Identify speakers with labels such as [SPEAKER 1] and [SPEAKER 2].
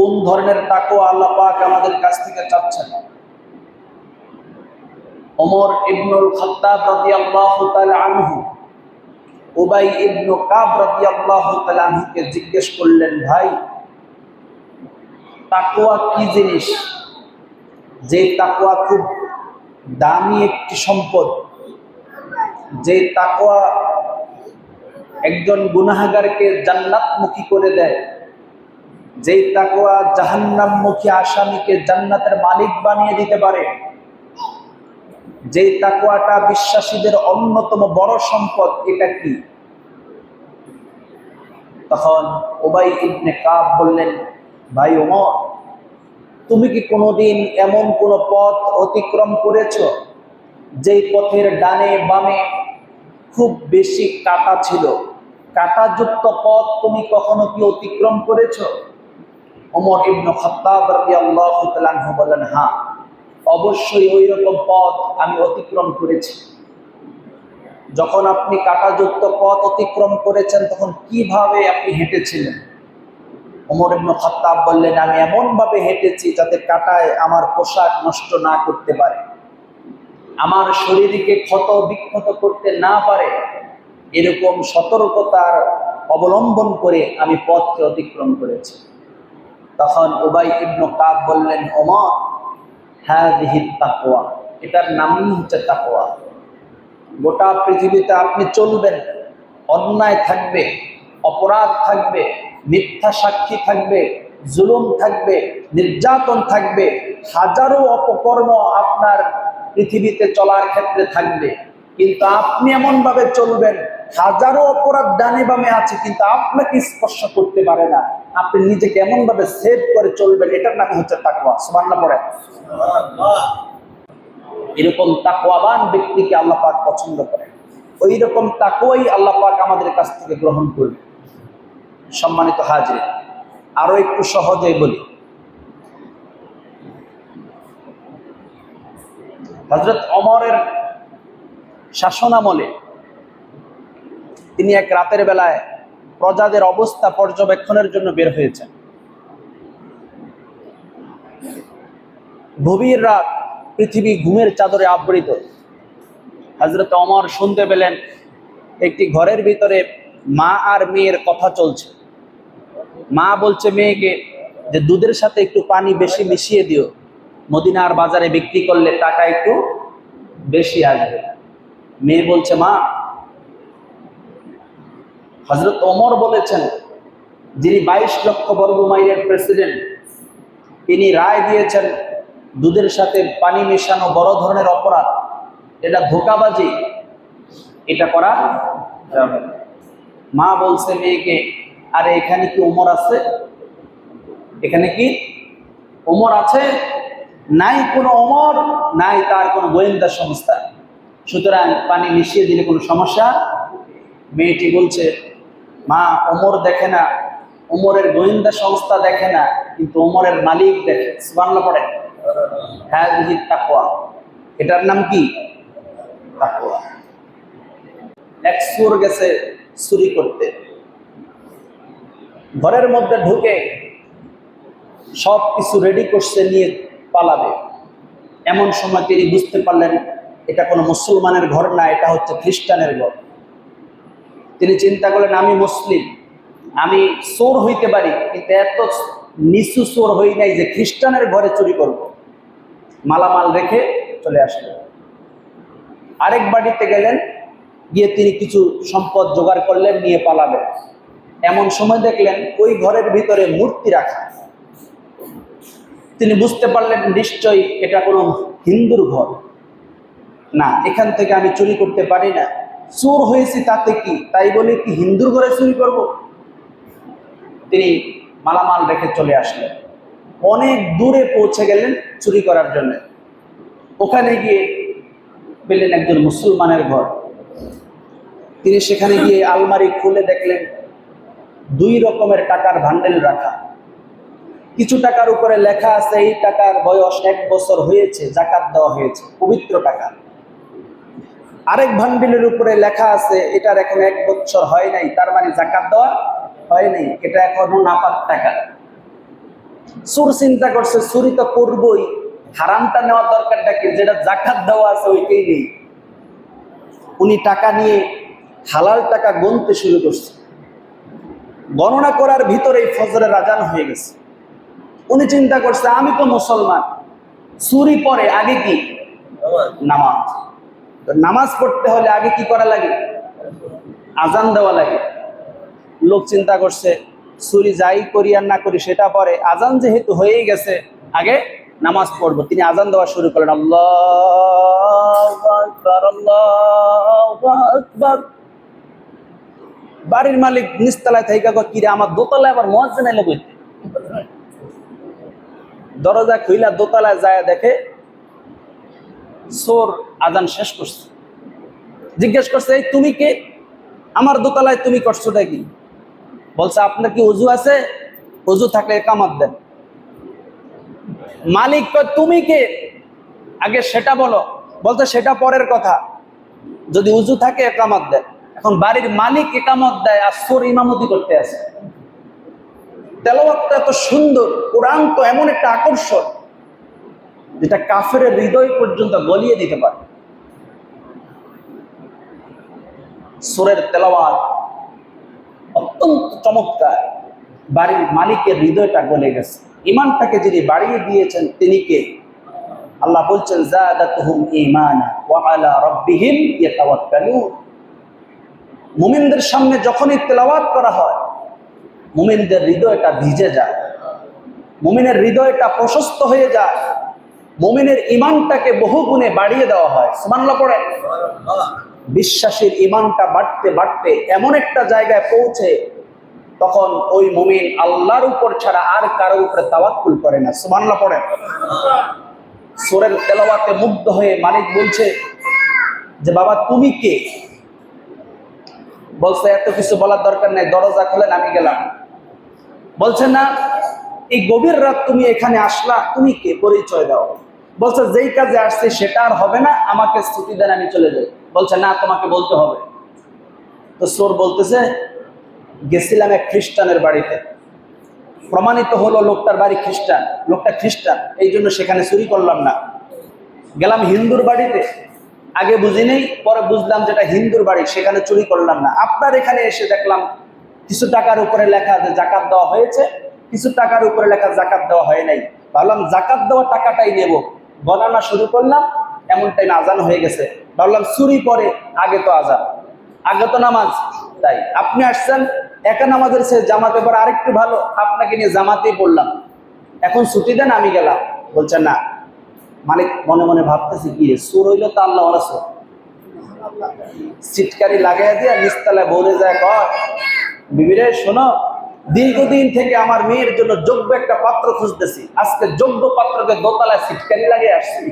[SPEAKER 1] কোন ধরনের তাকো আল্লাহ পাক আমাদের কাছ থেকে চাচ্ছেন? ওমর ইবনুল খাত্তাব রাদিয়াল্লাহু তাআলা আনহু, উবাই ইবনু কাব রাদিয়াল্লাহু তাআলা আনহুকে জিজ্ঞেস করলেন, ভাই, তাকওয়া কি জিনিস? যে তাকওয়া খুব দামি একটি সম্পদ, যে তাকওয়া একজন গুনাহাগারকে জান্নাতমুখী করে দেয় যেই তাকওয়া জাহান্নামমুখী আসামিকে জান্নাতের মালিক বানিয়ে দিতে পারে, যেই তাকওয়াটা বিশ্বাসীদের অন্যতম বড় সম্পদ, এটা কি? তখন ওবাই ইবনে কাব বললেন, ভাই ওমর, তুমি কি কোনোদিন এমন কোন পথ অতিক্রম করেছ, যেই পথের ডানে বামে খুব বেশি কাটা ছিল? কাটাযুক্ত পথ তুমি কখনো কি অতিক্রম করেছ? ওমর ইবনু খাত্তাব রাদিয়াল্লাহু তাআলা বলেন হ্যাঁ অবশ্যই ওই রকম পথ আমি অতিক্রম করেছি। যখন আপনি কাটাযুক্ত পথ অতিক্রম করেছেন, তখন কীভাবে আপনি হেঁটেছিলেন? ওমর ইবনু খাত্তাব বললেন, আমি এমন ভাবে হেঁটেছি যাতে কাটায় আমার পোশাক নষ্ট না করতে পারে। আমার শরীরকে ক্ষত বিক্ষত করতে না পারে। এরকম সতর্কতার অবলম্বন করে আমি পথকে অতিক্রম করেছি। তখন উবাই ইবনু কাব বললেন, ওমর হ্যাঁ তাকোয়া এটার নামই হচ্ছে তাকোয়া গোটা পৃথিবীতে আপনি চলবেন, অন্যায় থাকবে, অপরাধ থাকবে, মিথ্যা সাক্ষী থাকবে, জুলুম থাকবে, নির্যাতন থাকবে, হাজারো অপকর্ম আপনার পৃথিবীতে চলার ক্ষেত্রে থাকবে। কিন্তু আপনি এমন ভাবে চলবেন, হাজারো অপরাধ ডানে বামে আছে, কিন্তু আপনাকে স্পর্শ করতে পারে না। আপনি নিজেকে এমন ভাবে সেভ করে চলবেন, এটার নাম হচ্ছে তাকওয়া। সুবহানাল্লাহ, পড়ে। এরকম তাকওয়াবান ব্যক্তিকে আল্লাহ পাক পছন্দ করে। ওই রকম তাকওয়াই আল্লাহ পাক আমাদের কাছ থেকে গ্রহণ করবে। সম্মানিত হাজির আরও একটু সহজে বলি। হজরত অমরের শাসনামলে তিনি এক রাতের বেলায় প্রজাদের অবস্থা পর্যবেক্ষণের জন্য বের হয়েছেন গভীর রাত পৃথিবী ঘুমের চাদরে আবৃত। হজরত অমর শুনতে পেলেন, একটি ঘরের ভিতরে মা আর মেয়ের কথা চলছে। মা বলছে, মেয়েকে যে দুধের সাথে একটু পানি বেশি মিশিয়ে দিও, মদিনার বাজারে বিক্রি করলে টাকা একটু বেশি আসবে। মেয়ে বলছে, মা হজরত ওমর বলেছেন, যিনি বাইশ লক্ষ বর্গ মাইলের প্রেসিডেন্ট, তিনি রায় দিয়েছেন দুধের সাথে পানি মেশানো বড় ধরনের অপরাধ। এটা ধোকাবাজি। এটা করা মা বলছে, মেয়েকে, আরে এখানে কি ওমর আছে? এখানে কি ওমর আছে? নাই কোনো ওমর, নাই তার কোনো গোয়েন্দা সংস্থা। সুতরাং পানি মিশিয়ে দিলে কোনো সমস্যা মেয়েটি বলছে, মা, ওমর দেখে না। ওমরের গোয়েন্দা সংস্থা দেখে না, কিন্তু ওমরের মালিক দেখে। সুবহানাল্লাহ পড়ে হ্যাঁ এটার নাম কি? তাকওয়া। এক সুর গেছে চুরি করতে। ঘরের মধ্যে ঢুকে সব কিছু রেডি করছে, নিয়ে পালাবে। এমন সময় তিনি বুঝতে পারলেন, এটা কোনো মুসলমানের ঘর না, এটা হচ্ছে খ্রিস্টানের ঘর। তিনি চিন্তা করলেন, আমি মুসলিম, আমি চোর হইতে পারি, কিন্তু এত নিচু চোর হই নাই যে খ্রিস্টানের ঘরে চুরি করব। মালামাল রেখে চলে আসলেন। আরেক বাড়িতে গেলেন, গিয়ে তিনি কিছু সম্পদ জোগাড় করলেন, নিয়ে পালাবেন এমন সময় দেখলেন, ওই ঘরের ভিতরে মূর্তি রাখা তিনি বুঝতে পারলেন, নিশ্চয়ই এটা কোনো হিন্দুর ঘর। না, এখান থেকে আমি চুরি করতে পারি না। চোর হয়েছি তাতে কি? তাই বলে কি হিন্দুর ঘরে চুরি করব? তিনি মালামাল রেখে চলে আসলেন। অনেক দূরে পৌঁছে গেলেন চুরি করার জন্য। ওখানে গিয়ে পেলেন একজন মুসলমানের ঘর। তিনি সেখানে গিয়ে আলমারি খুলে দেখলেন, দুই রকমের টাকার ভান্ডেল রাখা। কিছু টাকার উপরে লেখা আছে, এই টাকার বয়স এক বছর হয়েছে, জাকাত দেওয়া হয়েছে, পবিত্র টাকা। আরেক ভান্ডিলের উপরে লেখা আছে, এটার এখন এক বছর হয় নাই, তার মানে জাকাত দেওয়া হয় নাই, এটা এখনও নাপাক টাকা। সুর চিন্তা করছে চুরি তো করবই, হারামটা নেওয়ার দরকারটা কি? যেটা জাকাত দেওয়া আছে, ওইটাই নেই। উনি টাকা নিয়ে হালাল টাকা গুনতে শুরু করছে। গণনা করার ভিতরেই ফজরের আজান হয়ে গেছে। উনি চিন্তা করছে, আমি তো মুসলমান চুরি পরে আগে কি? নামাজ। নামাজ পড়তে হলে আগে কি করা লাগে? আজান দেওয়া লাগে। লোক চিন্তা করছে চুরি যাই করি আর না করি সেটা পরে। আজান যেহেতু হয়েই গেছে আগে নামাজ পড়ব। তিনি আজান দেওয়া শুরু আকবার, বাড়ির মালিক নিচতলায় থাইকা কয়, কিরে আমার দোতলায় আবার মহাজ্জেন এলো কইতে? দরজা খুইলা দোতলায় যায় দেখে সোর আজান শেষ করছে। জিজ্ঞেস করছে, এই তুমি কে? আমার দোতলায় তুমি করছ দেখি বলছে, আপনার কি উজু আছে? উজু থাকলে কামাত দেন। মালিক তুমি কে? আগে সেটা বলো। বলতে সেটা পরের কথা। যদি উজু থাকে একামত দেয় এখন বাড়ির মালিক একামত দেয় আর সোর ইমামতি করতে আছে তেলাওয়াতটা এত সুন্দর, কোরআন তো এমন একটা আকর্ষণ। যেটা কাফের হৃদয় পর্যন্ত গলিয়ে দিতে পারে। সুরের তেলাওয়াত অত্যন্ত চমৎকার। বাড়ির মালিকের হৃদয়টা গলে গেছে। ইমানটাকে যিনি বাড়িয়ে দিয়েছেন, তিনি কে? আল্লাহ বলছেন মুমিনদের সামনে যখনই তেলাওয়াত করা হয়, মুমিনদের হৃদয়টা ভিজে যায়। মুমিনের হৃদয়টা প্রশস্ত হয়ে যায়। মুমিনের ইমানটাকে বহু গুণে বাড়িয়ে দেওয়া হয়। সুমানলা পড়ে বিশ্বাসীর ইমানটা বাড়তে বাড়তে এমন একটা জায়গায় পৌঁছে তখন ওই মুমিন আল্লাহর উপর ছাড়া আর কারও উপরে তাওয়াক্কুল করে না। সুমানলা পড়ে সোরের তেলাওয়াতে মুগ্ধ হয়ে মালিক বলছে যে, বাবা, তুমি কে? বলছে, এত কিছু বলার দরকার নেই, দরজা খোলেন আমি গেলাম। বলছে, না, এই গভীর রাত তুমি এখানে আসলা, তুমি কে? পরিচয় দাও। বলছে, যেই কাজে আসছে সেটা আর হবে না, আমাকে ছুটি দেন, আমি চলে যাই। বলছে, না, তোমাকে বলতে হবে। তো সোর বলতেছে, গেছিলাম এক খ্রিস্টানের বাড়িতে। প্রমাণিত হলো লোকটার বাড়ি খ্রিস্টান, লোকটা খ্রিস্টান, এই জন্য সেখানে চুরি করলাম না। গেলাম হিন্দুর বাড়িতে, আগে বুঝি নেই পরে বুঝলাম যেটা হিন্দুর বাড়ি, সেখানে চুরি করলাম না। আপনার এখানে এসে দেখলাম, কিছু টাকার উপরে লেখা যে জাকাত দেওয়া হয়েছে। কিছু টাকার উপরে লেখা, জাকাত দেওয়া হয় নাই। ভাবলাম, জাকাত দেওয়া টাকাটাই নেব। গণনা শুরু করলাম এমন টাইম আজান হয়ে গেছে। ভাবলাম চুরি পরে, আগে তো আজান, আগে তো নামাজ। তাই, আপনি আসছেন, একা নামাজের সে জামাতে পরে আরেকটু ভালো। আপনাকে নিয়ে জামাতেই পড়লাম। এখন ছুটি দেন, আমি গেলাম। বলছে, না। মালিক মনে মনে ভাবতেছি, কি সুর হইল তো আল্লাহ ওরা সুর সিটকারি লাগাই দিয়ে নিস্তালায় বলে যায়, কর। বিবিরে, শোনো দীর্ঘদিন থেকে আমার মেয়ের জন্য যোগ্য একটা পাত্র খুঁজতেছি। আজকে যোগ্য পাত্রকে দোতলায় সিটকারি লাগিয়ে আসছি।